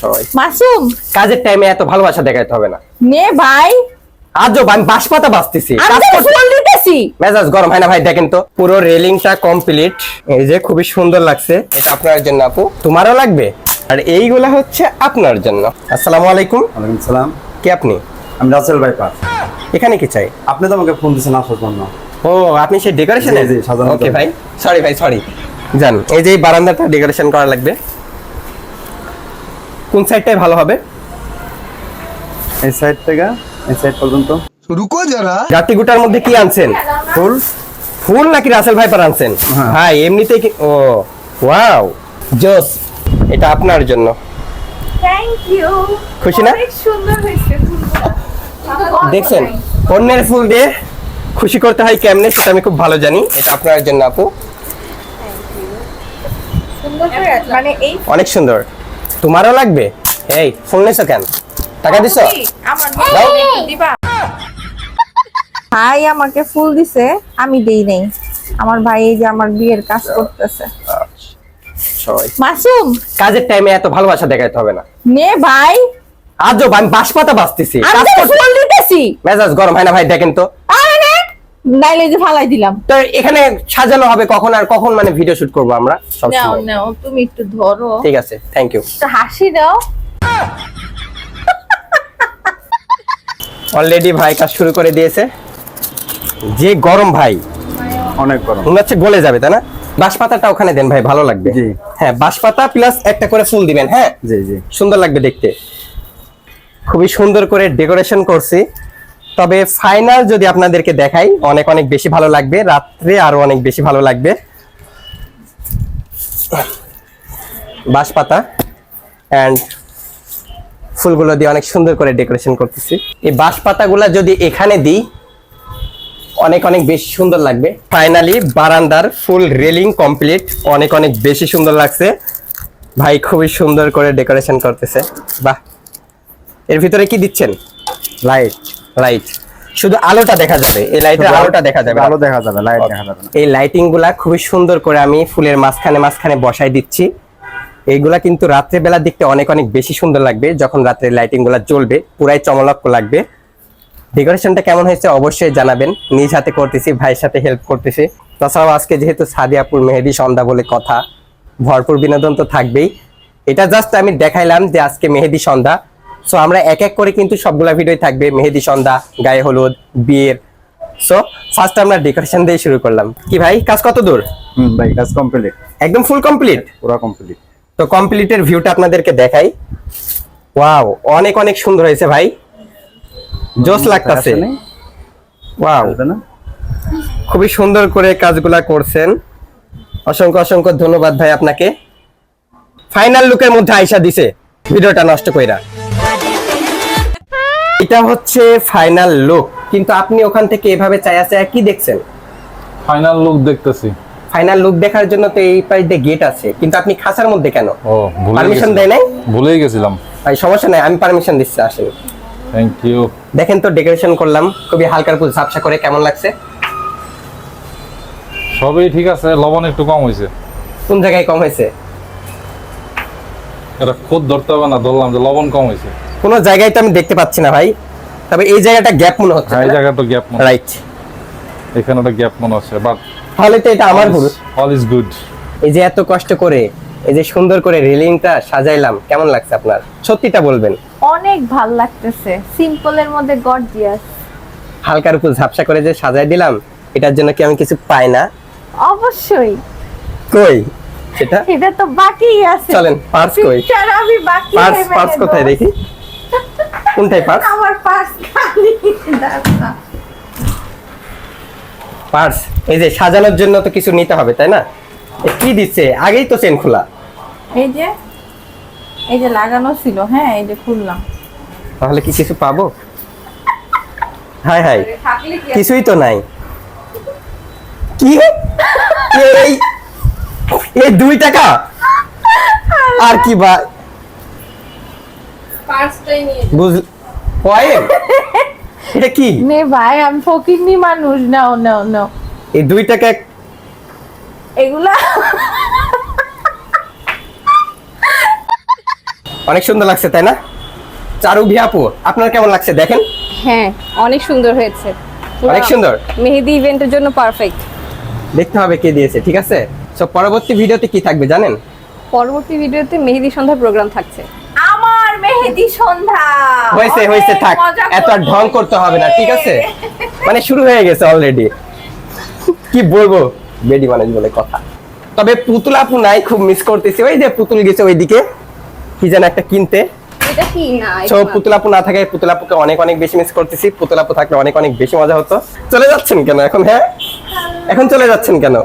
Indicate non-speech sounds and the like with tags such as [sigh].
সবাই। মাসুম। কাজের টাইমে এত ভালোবাসা দেখাইতে হবে না। নে ভাই। আজব আমি বাঁশপাতা বাঁচতেছি মেজাজ গরম হয় না ভাই দেখেন তো। পুরো রেলিংটা কমপ্লিট এই যে খুবই সুন্দর লাগছে। এটা আপনার জন্য আপু। তোমারও লাগবে? আর এইগুলা হচ্ছে আপনার জন্য। আসসালামু আলাইকুম। ওয়ালাইকুম সালাম। কি আপনি? আমি রাসেল ভাইপার এখানে কি চাই? আপনি তো আমাকে ফোন দিয়েছেন আসার জন্য। ও আপনি সেই ডেকোরেশন ওকে ভাই। সরি ভাই সরি জান এই যে বারান্দাটা ডেকোরেশন করা লাগবে। কোন সাইডটাই ভালো হবে? এই সাইড থেকে এই সাইড পর্যন্ত। রুকো যারা। গাটি গুটার মধ্যে কি আনছেন? ফুল? ফুল নাকি রাসেল ভাইপার আনছেন? হ্যাঁ। এমনিতেই কি ও ওয়াও। জোস এটা আপনার জন্য। থ্যাংক ইউ খুশি না? সুন্দর হয়েছে দেখছেন অন্যের ফুল দিয়ে খুশি করতে হয় কেমনে সেটা আমি খুব ভালো জানি। এটা আপনার জন্য আপু। অনেক সুন্দর। তোমারও লাগবে? এই ফুল নেছো কেন? টাকা দিছো? দাও। ভাই একটু দিবা। ভাই আমাকে ফুল দিছে আমি দেই নাই। আমার ভাই এই যে আমার বিয়ের কাজ করতেছে। মাসুম! কাজের টাইমে এত ভালোবাসা দেখাইতে হবে না। নে ভাই! আজব আমি বাঁশপাতা বাঁচতেছি আমি কাজ তো করতে- ফুল দিতেছি! মেজাজ গরম হয় না ভাই দেখেন তো। নাইলে যে ফালাই দিলাম। তো এখানে সাজানো হবে কখন আর কখন মানে ভিডিও শুট করব আমরা? সব নাও তুমি একটু ধরো। ঠিক আছে থ্যাংক ইউ একটু হাসি দাও। অলরেডি ভাই কাজ শুরু করে দিয়েছে। যে গরম ভাই। অনেক গরম। মনে হচ্ছে গলে যাবে তাই না? বাঁশপাতাটা ওখানে দেন ভাই ভালো লাগবে। জি। হ্যাঁ বাঁশপাতা প্লাস একটা করে ফুল দিবেন হ্যাঁ? জি জি। সুন্দর লাগবে দেখতে। খুবই সুন্দর করে ডেকোরেশন করছি। তবে ফাইনাল যদি আপনাদেরকে দেখাই, অনেক অনেক বেশি ভালো লাগবে, রাত্রে আরও অনেক বেশি ভালো লাগবে। বাঁশপাতা অ্যান্ড ফুলগুলো দিয়ে অনেক সুন্দর করে ডেকোরেশন করতেছি। এই বাঁশপাতাগুলা যদি এখানে দিই, অনেক অনেক বেশি সুন্দর লাগবে। ফাইনালি বারান্দার ফুল রেলিং কমপ্লিট অনেক অনেক বেশি সুন্দর লাগছে। ভাই খুবই সুন্দর করে ডেকোরেশন করতেছে। বাহ! এর ভিতরে কি দিচ্ছেন? লাইট লাইট শুধু আলোটা দেখা যাবে এই লাইটের আলোটা দেখা যাবে। আলো দেখা যাবে লাইট দেখা যাবে না। এই লাইটিংগুলা খুবই সুন্দর করে আমি ফুলের মাঝখানে মাঝখানে বসাই দিচ্ছি। এইগুলা কিন্তু রাত্রে বেলা দেখতে অনেক অনেক বেশি সুন্দর লাগবে যখন রাত্রে লাইটিংগুলা জ্বলবে পুরাই চমলক্ষ লাগবে। ডেকোরেশনটা কেমন হয়েছে অবশ্যই জানাবেন। নিজ হাতে করতেছি ভাইয়ের সাথে হেল্প করতেছি। তাছাড়াও আজকে যেহেতু সাদিয়াপুর মেহেদি সন্ধ্যা বলে কথা ভরপুর বিনোদন তো থাকবেই। এটা জাস্ট আমি দেখাইলাম যে আজকে মেহেদি সন্ধ্যা। সো আমরা এক এক করে কিন্তু সবগুলা ভিডিও থাকবে। মেহেদি সন্ধ্যা গায়ে হলুদ বিয়ের। সো ফার্স্ট আমরা ডেকোরেশন দিয়ে শুরু করলাম। কি ভাই কাজ কত দূর? হুম ভাই কাজ কমপ্লিট একদম ফুল কমপ্লিট পুরো কমপ্লিট তো কমপ্লিটের ভিউটা আপনাদেরকে দেখাই। ওয়াও অনেক অনেক সুন্দর হয়েছে ভাই। জোস লাগতাছে। ওয়াও খুবই সুন্দর করে কাজগুলা করছেন। অসংখ্য অসংখ্য ধন্যবাদ ভাই আপনাকে। ফাইনাল লুকের মধ্যে আইসা দিছে। ভিডিওটা নষ্ট কইরা। এটা হচ্ছে ফাইনাল লুক কিন্তু আপনি ওখান থেকে এভাবে চায়া চায়া কি দেখছেন? ফাইনাল লুক দেখতেছি। ফাইনাল লুক দেখার জন্য তো এই পাশ দিয়ে গেট আছে কিন্তু আপনি খাঁচার মধ্যে কেন? ও পারমিশন দেয় নাই? ভুলেই গেছিলাম। ভাই সমস্যা নাই আমি পারমিশন দিচ্ছি আসেন। থ্যাংক ইউ দেখেন তো ডেকোরেশন করলাম খুবই হালকার পুজ ঝাপসা করে কেমন লাগছে? সবই ঠিক আছে লবণ একটু কম হয়েছে। কোন জায়গায় কম হয়েছে? এটা খুদ ধরতে হবে না ধরলাম যে লবণ কম হয়েছে। কোনো জায়গায় তো আমি দেখতে পাচ্ছি না ভাই। তবে এই জায়গাটা গ্যাপ মনে হচ্ছে হ্যাঁ এই জায়গাটা গ্যাপ মনে রাইট এখানে একটা গ্যাপ মনে হচ্ছে বাট তাহলে তো এটা আমার ভুল। অল ইজ গুড এই যে এত কষ্ট করে এই যে সুন্দর করে রেলিংটা সাজাইলাম কেমন লাগছে আপনার? সত্যিটা বলবেন। অনেক ভালো লাগতেছে সিম্পলের মধ্যে গর্জিয়াস হালকার উপর ঝাপসা করে যে সাজাই দিলাম এটার জন্য কি আমি কিছু পাই না? অবশ্যই। কই? সেটা? এটা তো বাকিই আছে। চলেন পার্স কই? আমি বাকি পার্স পার্স কোথায় দেখি? কোনটাই পার্স [laughs] আমার পার্স খালি। পার্স এই যে সাজানোর জন্য তো কিছু নিতে হবে তাই না? কি দিচ্ছে? আগেই তো চেন খোলা। এই যে এই যে লাগানো ছিল হ্যাঁ এই যে খুললাম। তাহলে কি কিছু পাবো? হাই হাই। কিছুই তো নাই। কি এই এই দুই টাকা? আর কি বা বুঝ [laughs] এটা কি? নে ভাই আমি ফকিরনি মানুষ। নাও নাও নাও। এই দুই এগুলা? অনেক সুন্দর লাগছে তাই না? চারু ভিয়াপু আপনার কেমন লাগছে? দেখেন। হ্যাঁ অনেক সুন্দর হয়েছে। অনেক সুন্দর। মেহেদি ইভেন্টের জন্য পারফেক্ট দেখতে হবে কে দিয়েছে ঠিক আছে? সো পরবর্তী ভিডিওতে কি থাকবে জানেন? পরবর্তী ভিডিওতে মেহেদি সন্ধ্যার প্রোগ্রাম থাকছে। আমার মেহেদি সন্ধ্যা। হয়েছে হয়েছে থাক। এত আর ঢং করতে হবে না ঠিক আছে? মানে শুরু হয়ে গেছে অলরেডি কি বলব? বেডি মানুষ বলে কথা। তবে পুতুল আপু নাই খুব মিস করতেছি। ওই যে পুতুল গেছে ওইদিকে। কি যেন একটা কিনতে। তো না থাকে পুতুল আপুকে অনেক অনেক বেশি মিস করতেছি। থাকলে অনেক অনেক বেশি মজা হতো। চলে যাচ্ছেন কেন এখন হ্যাঁ? এখন চলে যাচ্ছেন কেন?